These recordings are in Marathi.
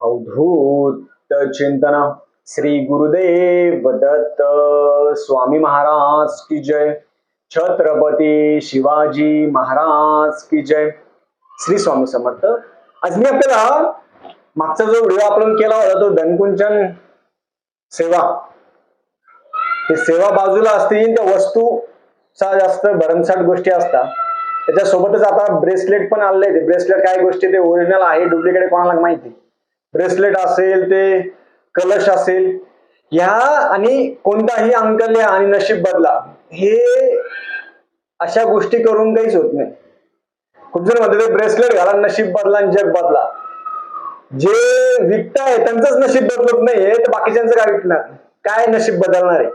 अवधूत चिंतन श्री गुरुदेव दत्त स्वामी महाराज की जय. छत्रपती शिवाजी महाराज की जय. श्री स्वामी समर्थ. आज मी आपल्याला मागचा जो व्हिडिओ आपण केला होता तो धनकुंचन सेवा. ते सेवा बाजूला असतील त्या वस्तू चा जास्त भरमसाठ गोष्टी असतात. त्याच्यासोबतच आता ब्रेसलेट पण आलेले ते ब्रेसलेट काय गोष्टी ते ओरिजिनल आहे डुप्लिकेट कोणाला माहिती? ब्रेसलेट असेल ते कलश असेल ह्या आणि कोणताही अंकल्य आणि नशीब बदला हे अशा गोष्टी करून काहीच होत नाही. खूप जण म्हणते ते ब्रेसलेट घाला नशीब बदला आणि जग बदला. जे विकताय त्यांचंच नशीब बदलत नाहीये तर बाकीच्यांचं काय विकणार? काय नशीब बदलणार आहे?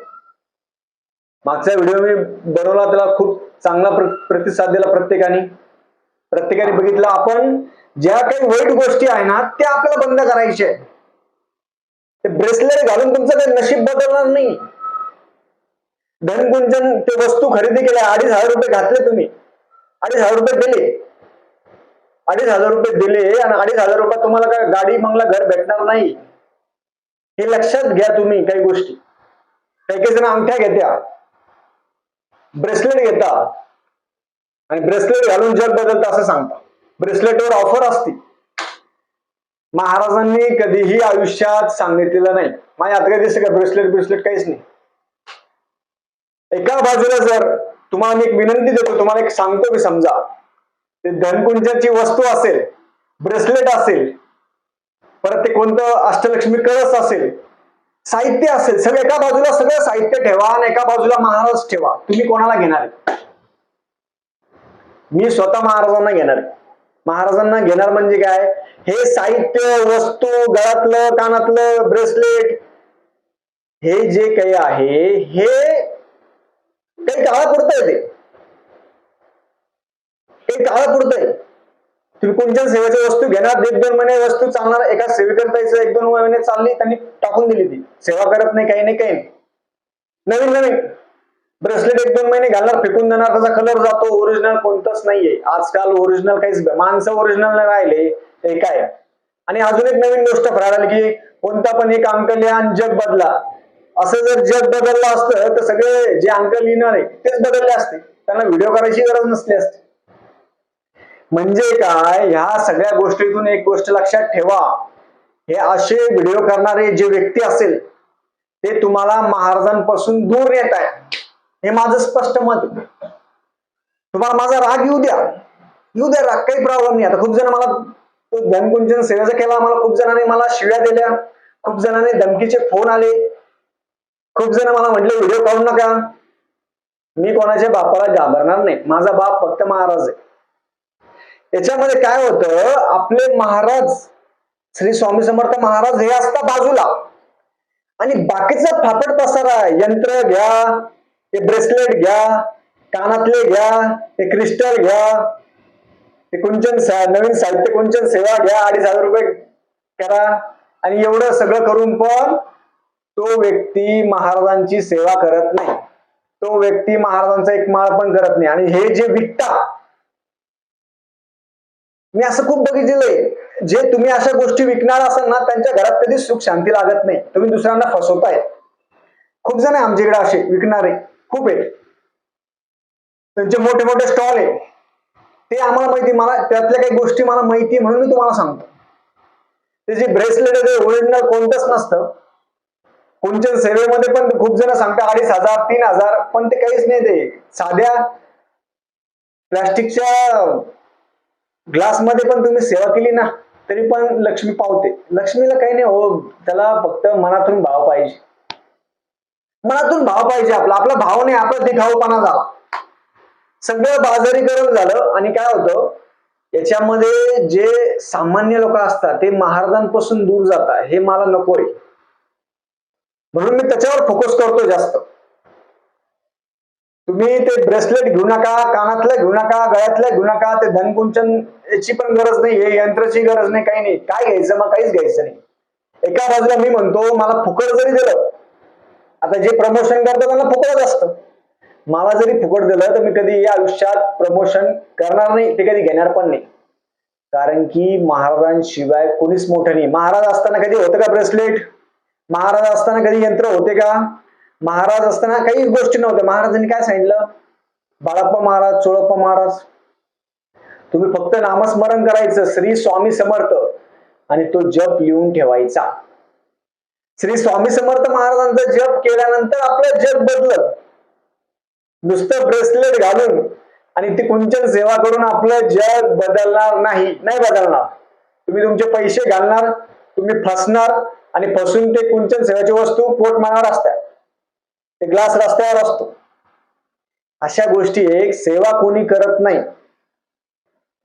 मागचा व्हिडिओ मी बनवला त्याला खूप चांगला प्रतिसाद दिला प्रत्येकाने. प्रत्येकाने बघितलं आपण ज्या काही वाईट गोष्टी आहे ना त्या आपल्याला बंद करायच्या ते ब्रेसलेट घालून तुमचं काही नशीब बदलणार नाही. धनकुंचन ते वस्तू खरेदी केल्या अडीच हजार रुपये घातले तुम्ही. अडीच हजार रुपये दिले. अडीच हजार रुपये दिले आणि अडीच हजार रुपये तुम्हाला काय गाडी मंगला घर भेटणार नाही. हे लक्षात घ्या तुम्ही काही गोष्टी. काही काही जण अंगठ्या घेत्या. ब्रेसलेट घेता. आणि ब्रेसलेट घालून जग बदलतं असं सांगता ब्रेसलेटवर ऑफर असती महाराजांनी कधीही आयुष्यात सांगितलेलं नाही. माझ्या आता काही दिसतं का? ब्रेसलेट ब्रेसलेट काहीच नाही. एका बाजूला जर तुम्हाला मी एक विनंती देतो तुम्हाला एक सांगतो मी समजा. ते धनकुंजाची वस्तू असेल ब्रेसलेट असेल परत ते कोणतं अष्टलक्ष्मी कळस असेल साहित्य असेल सगळं एका बाजूला सगळं साहित्य ठेवा आणि एका बाजूला महाराज ठेवा. तुम्ही कोणाला घेणार? मी स्वतः महाराजांना घेणार. आहे. महाराजांना घेणार म्हणजे काय? हे साहित्य वस्तू गळातलं कानातलं ब्रेसलेट हे जे काही आहे हे काही काळापुरतं आहे ते. काही काळापुरतं आहे. तुम्ही कोणत्या सेवेच्या वस्तू घेणार एक दोन महिने वस्तू चालणार एका सेवेकरता एक दोन महिने चालली त्यांनी टाकून दिली ती. सेवा करत नाही काही नाही काही नाही. नवीन नवीन. ब्रेसलेट एक दोन महिने घालणार फेकून देणार त्याचा कलर जातो ओरिजिनल कोणतंच नाहीये. आजकाल ओरिजिनल काहीच माणसं ओरिजिनल नाही राहिले ते काय? आणि अजून एक नवीन गोष्ट फराळ की कोणता पण एक अंक लिहा आणि जग बदला. असं जर जग बदललं असतं तर सगळे जे अंक लिहिणार आहे तेच बदलले असते. त्यांना व्हिडिओ करायची गरज नसली असते. म्हणजे काय? ह्या सगळ्या गोष्टीतून एक गोष्ट लक्षात ठेवा. हे असे व्हिडिओ करणारे जे व्यक्ती असेल ते तुम्हाला महाराजांपासून दूर येत आहे हे माझं स्पष्ट मत आहे. तुम्हाला माझा राग येऊ द्या. येऊ द्या राग काही प्रॉब्लेम नाही. आता खूप जण मला तो सेवेचा केला मला खूप जणांनी मला शिव्या दिल्या. खूप जणांनी धमकीचे फोन आले. खूप जण मला म्हटले व्हिडिओ काढू नका. मी कोणाच्या बापाला घाबरणार नाही. माझा बाप फक्त महाराज आहे. याच्यामध्ये काय होतं आपले महाराज श्री स्वामी समर्थ महाराज हे असता बाजूला. आणि बाकीचा फापट पसारा यंत्र घ्या ते ब्रेसलेट घ्या कानातले घ्या ते क्रिस्टल घ्या ते कुंचन नवीन साहित्य कुंचन सेवा घ्या अडीच हजार रुपये करा. आणि एवढं सगळं करून पण तो व्यक्ती महाराजांची सेवा करत नाही. तो व्यक्ती महाराजांचा एक माळ पण करत नाही. आणि हे जे विकता मी असं खूप बघितलेलं जे तुम्ही अशा गोष्टी विकणार असाल ना त्यांच्या घरात कधी सुख शांती लागत नाही. तुम्ही दुसऱ्यांना फसवताय. खूप जण आहे आमच्याकडे असे विकणारे. खूप आहे त्यांचे मोठे मोठे स्टॉल आहे ते आम्हाला माहिती मला त्यातल्या काही गोष्टी मला माहिती आहे म्हणून मी तुम्हाला सांगतो. ते जे ब्रेसलेट आहे ते ओरिजिनल कोणतंच नसतं. कोणत्या सेवेमध्ये पण खूप जण सांगतात अडीच हजार तीन हजार पण ते काहीच नाही ते. साध्या प्लास्टिकच्या ग्लासमध्ये पण तुम्ही सेवा केली ना तरी पण लक्ष्मी पावते. लक्ष्मीला काही नाही हो त्याला फक्त मनातून भाव पाहिजे. मनातून भाव पाहिजे आपला. आपला भाव नाही आपला दिखाऊपणा झाला. सगळं बाजारीकरण झालं आणि काय होतं? याच्यामध्ये जे सामान्य लोक असतात ते महाराजांपासून दूर जातात. हे मला नको आहे. म्हणून मी त्याच्यावर फोकस करतो जास्त. तुम्ही ते ब्रेसलेट घेऊ नका कानातलं घेऊ नका गळ्यातलं घेऊ नका ते धनकुंचन याची पण गरज नाही हे यंत्राची गरज नाही काही नाही. काय घ्यायचं मग? काहीच घ्यायचं नाही. एका बाजूला मी म्हणतो मला फुकट जरी दिलं आता जे प्रमोशन करतात त्यांना फुकट असतं. मला जरी फुकट दिलं तर मी कधी या आयुष्यात प्रमोशन करणार नाही ते कधी घेणार पण नाही. कारण की महाराजांशिवाय कोणीच मोठं नाही. महाराज असताना कधी होतं का ब्रेसलेट महाराज असताना कधी यंत्र होते का? महाराज असताना काही गोष्टी नव्हत्या. महाराजांनी काय सांगितलं? बाळाप्पा महाराज चोळप्पा महाराज तुम्ही फक्त नामस्मरण करायचं श्री स्वामी समर्थ आणि तो जप लिहून ठेवायचा. श्री स्वामी समर्थ महाराजांचा जप केल्यानंतर आपलं जग बदलत. नुसतं ब्रेसलेट घालून आणि ती कुंचन सेवा करून आपलं जग बदलणार नाही. नाही बदलणार. तुम्ही तुमचे पैसे घालणार तुम्ही फसणार आणि फसून ते कुंचन सेवाची वस्तू पोट मारणार असतात ते ग्लास रस्त्यावर असतो. अशा गोष्टी एक सेवा कोणी करत नाही.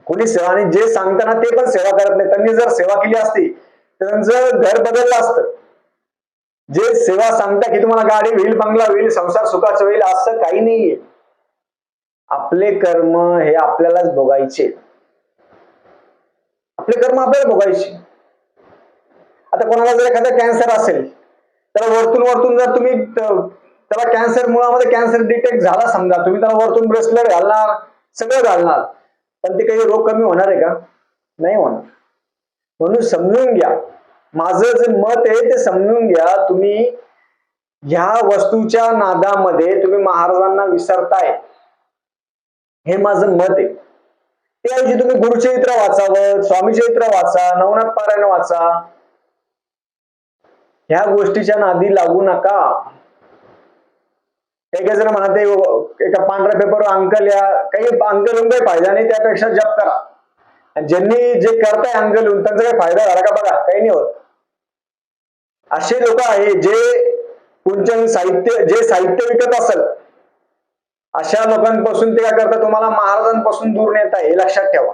कोणी सेवा आणि जे सांगताना ते पण सेवा करत नाही. त्यांनी जर सेवा केली असती तर त्यांचं घर बदललं असतं. जे सेवा सांगता की तुम्हाला गाडी होईल बंगला होईल संसार सुखाचं होईल असं काही नाहीये. आपले कर्म हे आपल्यालाच भोगायचे. आपले कर्म आपल्याला भोगायचे. आता कोणाला जर एखादा कॅन्सर असेल तर वरतून वरतून जर तुम्ही त्याला कॅन्सर मुळामध्ये कॅन्सर डिटेक्ट झाला समजा तुम्ही त्याला वरतून ब्रेसलेट घालणार सगळं घालणार पण ते काही रोग कमी होणार आहे का? नाही होणार. म्हणून समजून घ्या. माझं जे मत आहे ते समजून घ्या. तुम्ही ह्या वस्तूच्या नादामध्ये तुम्ही महाराजांना विसरताय. हे माझं मत आहे. त्याऐवजी तुम्ही गुरुचरित्र वाचावं स्वामीचरित्र वाचा नवनाथ पारायण वाचा. ह्या गोष्टीच्या नादी लागू नका. काही जर म्हणते एका पांढऱ्या पेपरवर अंकल या काही अंकल काही फायदा नाही त्यापेक्षा जप करा. आणि ज्यांनी जे करताय अंगलून त्यांचा काही फायदा झाला का बघा? काही नाही होत. असे लोक आहे जे कुंचन साहित्य जे साहित्य विकत असेल अशा लोकांपासून ते काय करतात? तुम्हाला महाराजांपासून दूर नेत आहे हे लक्षात ठेवा.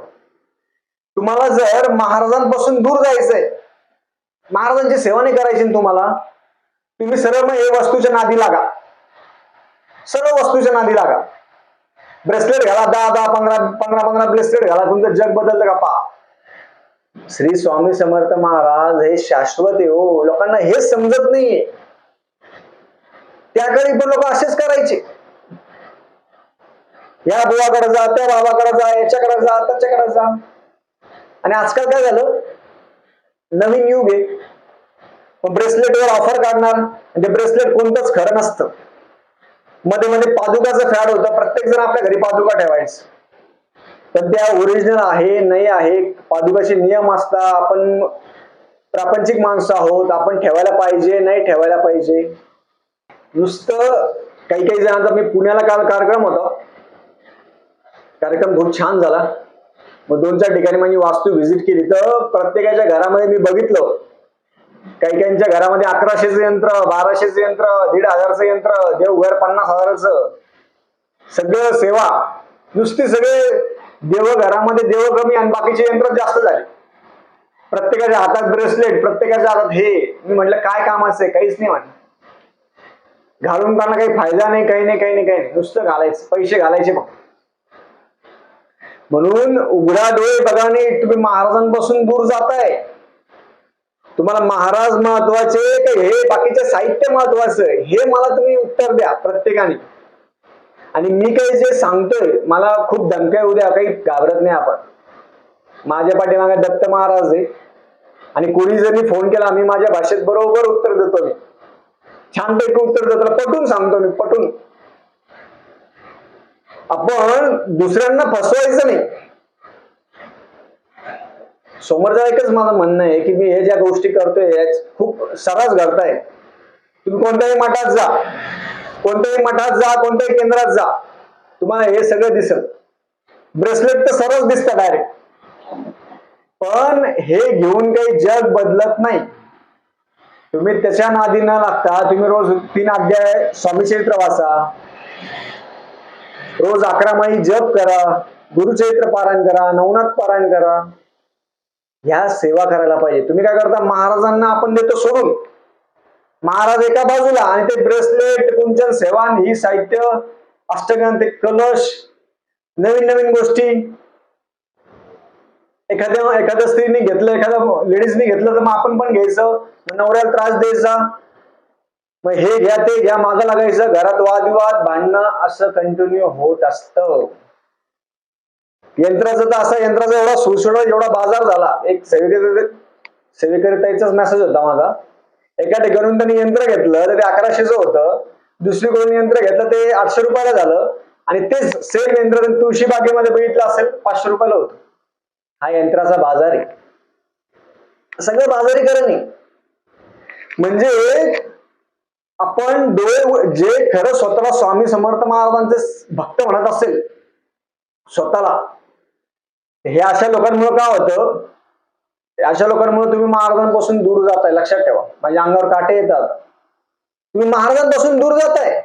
तुम्हाला जर महाराजांपासून दूर जायचंय महाराजांची सेवा नाही करायची तुम्हाला तुम्ही सरळ मग हे वस्तूच्या नादी लागा. सर्व वस्तूच्या नादी लागा. ब्रेसलेट घाला दहा दहा पंधरा पंधरा पंधरा ब्रेसलेट घाला. तुमचं जग बदललं का पहा? श्री स्वामी समर्थ महाराज हे शाश्वत आहे हो. लोकांना हेच समजत नाहीये. त्याकडे पण लोक असेच करायचे. या बुवाकडे जा त्या बाबाकडे जा याच्याकडे जा त्याच्याकडे जा. आणि आजकाल काय झालं? नवीन युग आहे. ब्रेसलेटवर ऑफर काढणार. म्हणजे ते ब्रेसलेट कोणतंच खरं नसतं. मध्ये मध्ये पादुकाचा फॅड होता. प्रत्येक जण आपल्या घरी पादुका ठेवायचं. पण त्या ओरिजिनल आहे नाही आहे पादुकाचे नियम असता आपण प्रापंचिक माणसं आहोत. आपण ठेवायला पाहिजे नाही ठेवायला पाहिजे. नुसतं काही काही जणांचा मी पुण्याला काल कार्यक्रम होता. कार्यक्रम खूप छान झाला. मग दोन चार ठिकाणी माझी वास्तू व्हिजिट केली. तर प्रत्येकाच्या घरामध्ये मी बघितलं. काही काहींच्या घरामध्ये अकराशेचं यंत्र बाराशेचं यंत्र दीड हजारचं यंत्र देवघर पन्नास हजाराचं. सगळं सेवा. नुसती सगळे देव घरामध्ये देव कमी आणि बाकीचे यंत्र जास्त झाले. प्रत्येकाच्या हातात ब्रेसलेट प्रत्येकाच्या हातात हे. मी म्हटलं काय काम असे काहीच नाही म्हटलं. घालून त्यांना काही फायदा नाही काही नाही काही नाही काही नाही. नुसतं घालायचं. पैसे घालायचे मग म्हणून उघडा डोळे बघा नाही तुम्ही महाराजांपासून दूर जाताय. तुम्हाला महाराज महत्त्वाचे का हे बाकीचे साहित्य महत्वाचं हे मला तुम्ही उत्तर द्या प्रत्येकाने. आणि मी काही जे सांगतोय मला खूप धमक्या उद्या काही घाबरत नाही आपण. माझ्या पाठीमागे दत्त महाराज आहे. आणि कोणी जरी फोन केला मी माझ्या भाषेत बरोबर उत्तर देतो मी. छानपैकी उत्तर देतो पटून सांगतो मी पटून. आपण दुसऱ्यांना फसवायचं नाही. एकच माझं म्हणणं आहे की मी हे ज्या गोष्टी करतोय याच खूप सरस घडताय. तुम्ही कोणत्याही मठात जा. कोणत्याही मठात जा कोणत्याही केंद्रात जा. तुम्हाला हे सगळं दिसत ब्रेसलेट तर सरस दिसतं डायरेक्ट पण हे घेऊन काही जग बदलत नाही. तुम्ही त्याच्या नादी न लागता तुम्ही रोज तीन अध्याय स्वामीचरित्र वाचा. रोज अकरा माळी जप करा गुरुचरित्र पारायण करा नवनाथ पारायण करा. ह्या सेवा करायला पाहिजे. तुम्ही काय करता? महाराजांना आपण देतो सोडून. महाराज एका बाजूला आणि ते ब्रेसलेट कुंचन सेवा ही साहित्य अष्टगंध ते कलश नवीन नवीन गोष्टी. एखाद्या एखाद्या स्त्रीने घेतलं एखाद्या लेडीजने घेतलं तर मग आपण पण घ्यायचं. मग नवऱ्याला त्रास द्यायचा. मग हे घ्या ते घ्या मागं लागायचं. घरात वादविवाद भांडणं असं कंटिन्यू होत असतं. यंत्राचं तर असा यंत्राचा एवढा सुळसुळ एवढा बाजार झाला. एक सेविका सेविकरिताईचाच मेसेज होता माझा. एका ठिकाणून त्यांनी यंत्र घेतलं तर ते अकराशेचं होतं. दुसरीकडून यंत्र घेतलं ते आठशे रुपयाला झालं. आणि तेच सेम यंत्र तुळशी बागेमध्ये बघितलं असेल पाचशे रुपयाला होतं. हा यंत्राचा बाजार आहे. सगळं बाजारीकरण. आहे म्हणजे आपण डोळे जे खरं स्वतःला स्वामी समर्थ महाराजांचे भक्त म्हणत असेल स्वतःला हे अशा लोकांमुळे काय होतं? अशा लोकांमुळे तुम्ही महाराजांपासून दूर जाताय लक्षात ठेवा. म्हणजे अंगावर काटे येतात. तुम्ही महाराजांपासून दूर जाताय.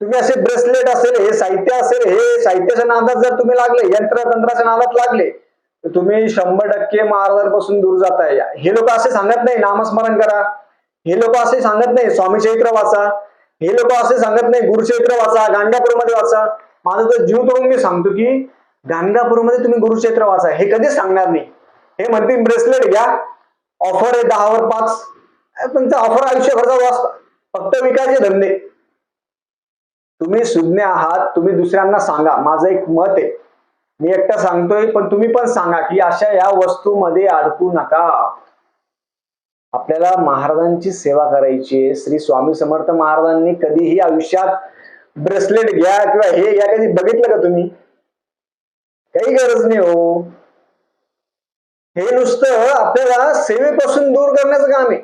तुम्ही असे ब्रेसलेट असेल हे साहित्य असेल हे साहित्याच्या नादात जर तुम्ही लागले यंत्र तंत्राच्या नादात लागले तर तुम्ही शंभर टक्के महाराजांपासून दूर जाताय. हे लोक असे सांगत नाही नामस्मरण करा. हे लोक असे सांगत नाही स्वामी चैत्र वाचा. हे लोक असे सांगत नाही गुरुचैत्र वाचा गांड्यापूरमध्ये वाचा. माझा तर जीव तोडून मी सांगतो की गाणगापूरमध्ये तुम्ही गुरुक्षेत्र वाचा. हे कधीच सांगणार नाही. हे म्हणतील ब्रेसलेट घ्या. ऑफर आहे दहावर पाच. अरे तुमचा ऑफर आयुष्यभरचा वाचता फक्त विकायचे धंदे. तुम्ही सुज्ञ आहात तुम्ही दुसऱ्यांना सांगा. माझं एक मत आहे. मी एकटा सांगतोय पण तुम्ही पण सांगा की अशा या वस्तूमध्ये अडकू नका. आपल्याला महाराजांची सेवा करायची आहे. श्री स्वामी समर्थ महाराजांनी कधीही आयुष्यात ब्रेसलेट घ्या किंवा हे या कधी बघितलं का तुम्ही? काही गरज नाही हो. हे नुसतं आपल्याला सेवेपासून दूर करण्याचं काम आहे.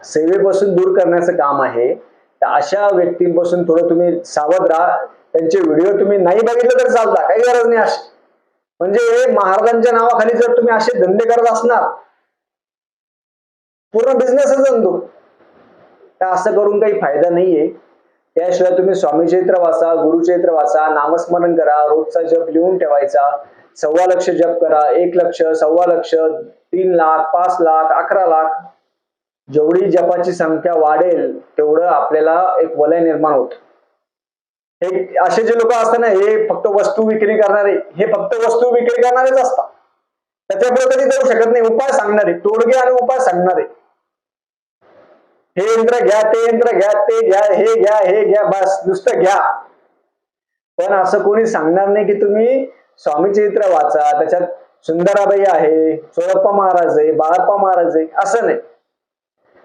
सेवेपासून दूर करण्याचं काम आहे. तर अशा व्यक्तींपासून थोडं तुम्ही सावध राहा. त्यांचे व्हिडिओ तुम्ही नाही बघितलं तर चालता. काही गरज नाही अशी. म्हणजे महाराजांच्या नावाखाली जर तुम्ही असे धंदे करत असणार पूर्ण बिझनेसच धंदो तर असं करून काही फायदा नाहीये. त्याशिवाय तुम्ही स्वामी चैत्र वाचा गुरुचैत्र वाचा नामस्मरण करा रोजचा जप लिहून ठेवायचा सव्वा लक्ष जप करा एक लक्ष सव्वा लक्ष तीन लाख पाच लाख अकरा लाख. जेवढी जपाची संख्या वाढेल तेवढं आपल्याला एक वलय निर्माण होत. हे असे जे लोक असतात ना हे फक्त वस्तू विक्री करणारे हे फक्त वस्तू विक्री करणारेच असतात. त्याच्यापुढे कधी जाऊ शकत नाही उपाय सांगणारे तोडगे आणि उपाय सांगणारे. हे यंत्र घ्या ते यंत्र घ्या ते घ्या हे घ्या हे घ्या बस नुसतं घ्या. पण असं कोणी सांगणार नाही की तुम्ही स्वामी चरित्र वाचा त्याच्यात सुंदराबाई आहे सोळप्पा महाराज आहे बाळप्पा महाराज आहे असं नाही.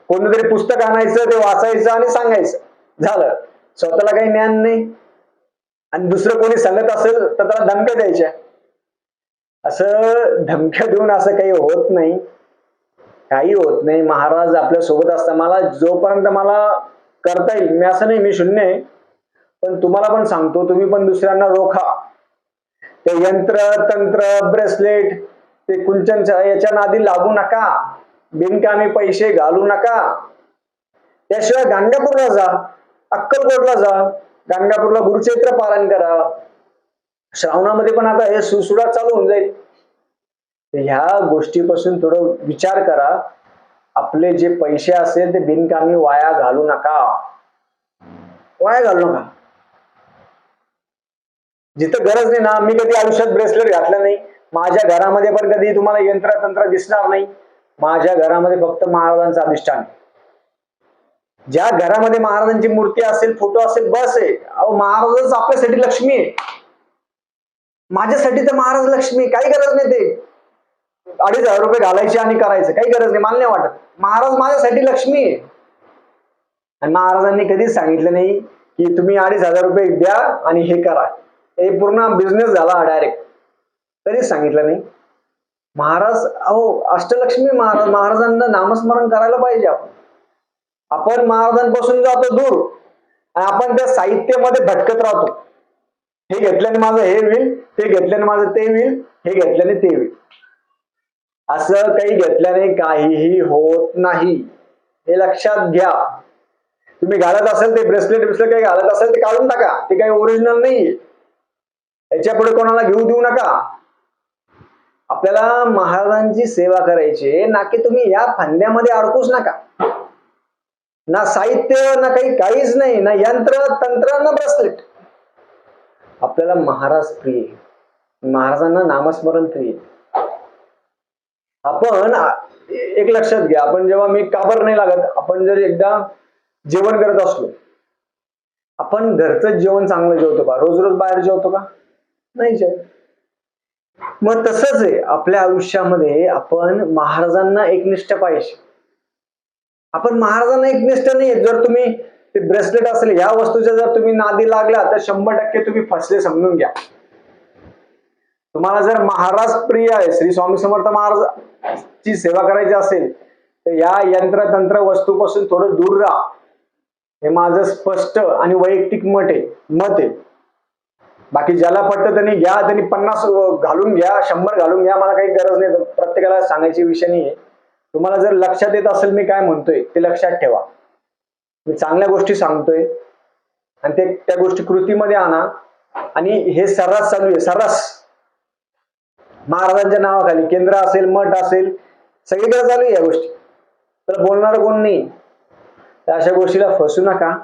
कोणतरी पुस्तक आणायचं ते वाचायचं आणि सांगायचं. झालं. स्वतःला काही ज्ञान नाही. आणि दुसरं कोणी सांगत असेल तर त्याला धमक्या द्यायच्या. असं धमक्या देऊन असं काही होत नाही. काही होत नाही. महाराज आपल्यासोबत असता. मला जोपर्यंत मला करता येईल मी असं नाही मी शून्य आहे. पण तुम्हाला पण सांगतो तुम्ही पण दुसऱ्यांना रोखा. ते यंत्र तंत्र ब्रेसलेट ते कुंचन याच्या नादी लागू नका. बिनकामी पैसे घालू नका. त्याशिवाय गाणगापूरला जा अक्कलकोटला जा गाणगापूरला गुरुचैत्र पालन करा. श्रावणामध्ये पण आता हे सुसुडा चालू होऊन जाईल. तर ह्या गोष्टीपासून थोडं विचार करा. आपले जे पैसे असेल ते बिनकामी वाया घालू नका. वाया घालू नका. जिथं गरज नाही ना मी कधी आयुष्यात ब्रेसलेट घातलं नाही. माझ्या घरामध्ये पण कधी तुम्हाला यंत्र तंत्र दिसणार नाही. माझ्या घरामध्ये फक्त महाराजांचं अधिष्ठान. ज्या घरामध्ये महाराजांची मूर्ती असेल फोटो असेल बस आहे. अहो महाराजच आपल्यासाठी लक्ष्मी आहे. माझ्यासाठी तर महाराज लक्ष्मी काही गरज नाही ते. अडीच हजार रुपये घालायचे आणि करायचं. काही गरज नाही मला नाही वाटत. महाराज माझ्यासाठी लक्ष्मी आहे. आणि महाराजांनी कधीच सांगितलं नाही की तुम्ही अडीच हजार रुपये द्या आणि हे करा. हे पूर्ण बिझनेस झाला डायरेक्ट कधीच सांगितलं नाही. महाराज अहो अष्टलक्ष्मी महाराज महाराजांना नामस्मरण करायला पाहिजे आपण. आपण महाराजांपासून जातो दूर. आणि आपण त्या साहित्यामध्ये भटकत राहतो. हे घेतल्याने माझं हे होईल ते घेतल्याने माझं ते होईल हे घेतल्याने ते होईल. असं काही घेतल्याने काहीही होत नाही. हे लक्षात घ्या. तुम्ही घालत असेल ते ब्रेसलेट ब्रेसलेट काही घालत असेल ते काढून टाका. ते काही ओरिजिनल नाही याच्यापुढे कोणाला घेऊ देऊ नका. आपल्याला महाराजांची सेवा करायची ना की तुम्ही या फांद्यामध्ये अडकूच नका. ना साहित्य ना काही काहीच नाही ना यंत्र तंत्र ना ब्रेसलेट आपल्याला महाराज प्रिय महाराजांना नामस्मरण प्रिय आपण एक लक्षात घ्या आपण जेव्हा मी काबर नाही लागत आपण जर एकदा जेवण करत असलो आपण घरचं जेवण चांगलं जेवतो का? रोज रोज बाहेर जेवतो का? नाही जेवत. मग तसंच आहे आपल्या आयुष्यामध्ये आपण महाराजांना एकनिष्ठ पाहिजे. आपण महाराजांना एकनिष्ठ नाही जर तुम्ही ते ब्रेसलेट असेल या वस्तूच्या जर तुम्ही नादी लागला तर शंभर टक्के तुम्ही फसले समजून घ्या. तुम्हाला जर महाराज प्रिय आहे श्री स्वामी समर्थ महाराज ची सेवा करायची असेल तर या यंत्रतंत्र वस्तूपासून थोडं दूर राहा. हे माझं स्पष्ट आणि वैयक्तिक मत आहे. मत आहे. बाकी ज्याला पटतं त्यांनी घ्या त्यांनी पन्नास घालून घ्या शंभर घालून घ्या मला काही गरज नाही. प्रत्येकाला सांगायची विषय नाही आहे तुम्हाला जर लक्षात येत असेल मी काय म्हणतोय ते लक्षात ठेवा. मी चांगल्या गोष्टी सांगतोय. आणि ते त्या गोष्टी कृतीमध्ये आणा. आणि हे सर्रास चालू आहे सर्रास. महाराजांच्या नावाखाली केंद्र असेल मठ असेल सगळीकडे चालू आहे या गोष्टी. तर बोलणार कोण नाही? तर अशा गोष्टीला फसू नका.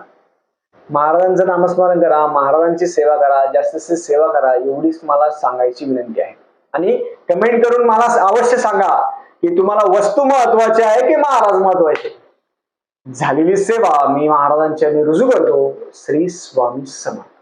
महाराजांचं नामस्मरण करा महाराजांची सेवा करा जास्तीत जास्त सेवा करा एवढीच मला सांगायची विनंती आहे. आणि कमेंट करून मला अवश्य सांगा की तुम्हाला वस्तू महत्वाची आहे की महाराज महत्त्वाचे? झालेली सेवा मी महाराजांच्या रुजू करतो. श्री स्वामी समर्थ.